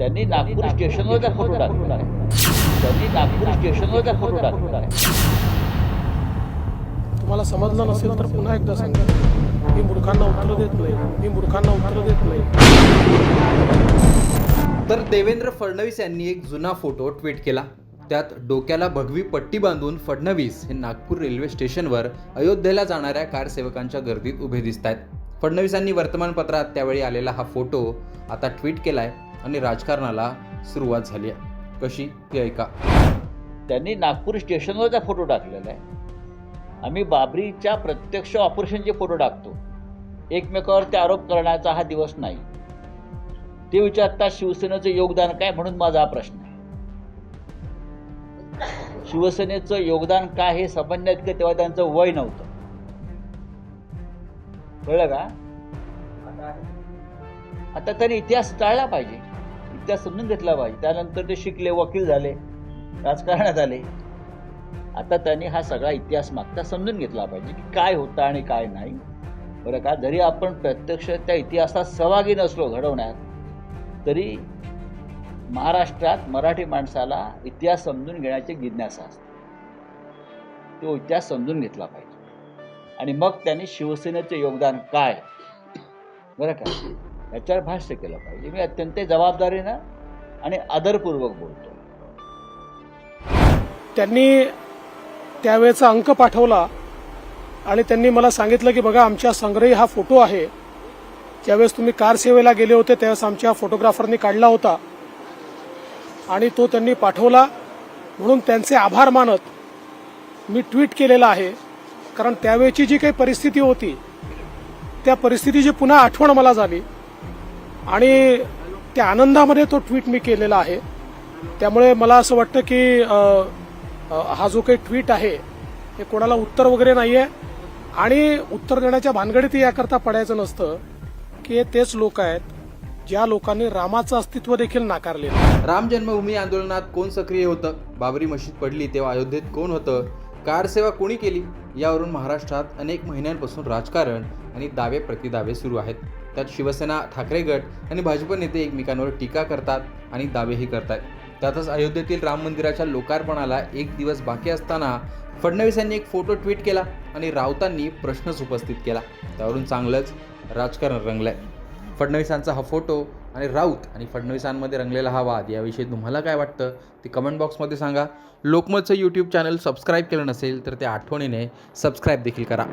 त्यांनी नागपूर स्टेशनवरचा फोटो टाकला. त्यांनी नागपूर स्टेशनवरचा फोटो टाकला. तुम्हाला समजलं नसेल तर पुन्हा एकदा सांगा. मी मूर्खांना उत्तर देत नाही. मी मूर्खांना उत्तर देत नाही. तर देवेंद्र फडणवीस यांनी एक जुना फोटो ट्विट केला. त्यात डोक्याला भगवी पट्टी बांधून फडणवीस हे नागपूर रेल्वे स्टेशनवर अयोध्येला जाणाऱ्या कारसेवकांच्या गर्दीत उभे दिसत आहेत फडणवीसांनी वर्तमानपत्रात त्यावेळी आलेला हा फोटो आता ट्विट केलाय. आणि राजकारणाला सुरुवात झाली आहे. कशी? ती ऐका. त्यांनी नागपूर स्टेशनवरचा फोटो टाकलेला आहे. आम्ही बाबरीच्या प्रत्यक्ष ऑपरेशनचे फोटो टाकतो एकमेकावरती आरोप करण्याचा हा दिवस नाही. ते विचारतात शिवसेनेचं योगदान काय? म्हणून माझा हा प्रश्न आहे. शिवसेनेचं योगदान काय हे समजण्यात की तेव्हा त्यांचं वय नव्हतं. कळलं का? आता त्यांनी इतिहास टाळला पाहिजे. इतिहास समजून घेतला पाहिजे त्यानंतर ते शिकले वकील झाले राजकारणात आले. आता त्यांनी हा सगळा इतिहास मागता समजून घेतला पाहिजे की काय होतं आणि काय नाही. बरं का? जरी आपण प्रत्यक्ष त्या इतिहासात सहभागी नसलो घडवण्यात तरी महाराष्ट्रात मराठी माणसाला इतिहास समजून घेण्याची जिज्ञासा असते. तो इतिहास समजून घेतला पाहिजे. आणि मग त्यांनी शिवसेनेचे योगदान काय? बरं का? याच्यावर भाष्य केलं पाहिजे. मी अत्यंत जबाबदारीनं आणि आदरपूर्वक बोलतो त्यांनी त्यावेळेचा अंक पाठवला आणि त्यांनी मला सांगितलं की बघा आमच्या संग्रही हा फोटो आहे. ज्यावेळेस तुम्ही कार सेवेला गेले होते त्यावेळेस आमच्या फोटोग्राफरनी काढला होता. आणि तो त्यांनी पाठवला. म्हणून त्यांचे आभार मानत मी ट्विट केलेला आहे. कारण त्यावेळची जी काही परिस्थिती होती त्या परिस्थितीची पुन्हा आठवण मला झाली. आणि त्या आनंदामध्ये तो ट्विट मी केलेला आहे. त्यामुळे मला असं वाटतं की हा जो काही ट्विट आहे हे कोणाला उत्तर वगैरे नाही आहे आणि उत्तर देण्याच्या भानगडीत याकरता पडायचं नसतं की हे तेच लोक आहेत ज्या लोकांनी रामाचं अस्तित्व देखील नाकारले राम जन्मभूमी आंदोलनात कोण सक्रिय होतं? बाबरी मशीद पडली तेव्हा अयोध्येत कोण होतं? कारसेवा कोणी केली? यावरून महाराष्ट्रात अनेक महिन्यांपासून राजकारण आणि दावे प्रतिदावे सुरू आहेत. त्यात शिवसेना ठाकरे गट आणि भाजप नेते एकमेकांवर टीका करतात आणि दावेही करतात त्यातच अयोध्येतील राम मंदिराच्या लोकार्पणाला एक दिवस बाकी असताना फडणवीस यांनी एक फोटो ट्विट केला आणि राऊतांनी प्रश्नच उपस्थित केला. त्यावरून चांगलंच राजकारण रंगलंय. फडणवीसांचा हा फोटो आणि राऊत आणि फडणवीसांमध्ये रंगलेला हा वाद याविषयी तुम्हाला काय वाटतं ते कमेंट बॉक्समध्ये सांगा. लोकमतचं यूट्यूब चॅनल सबस्क्राईब केलं नसेल तर ते आठवणीने सबस्क्राईब देखील करा.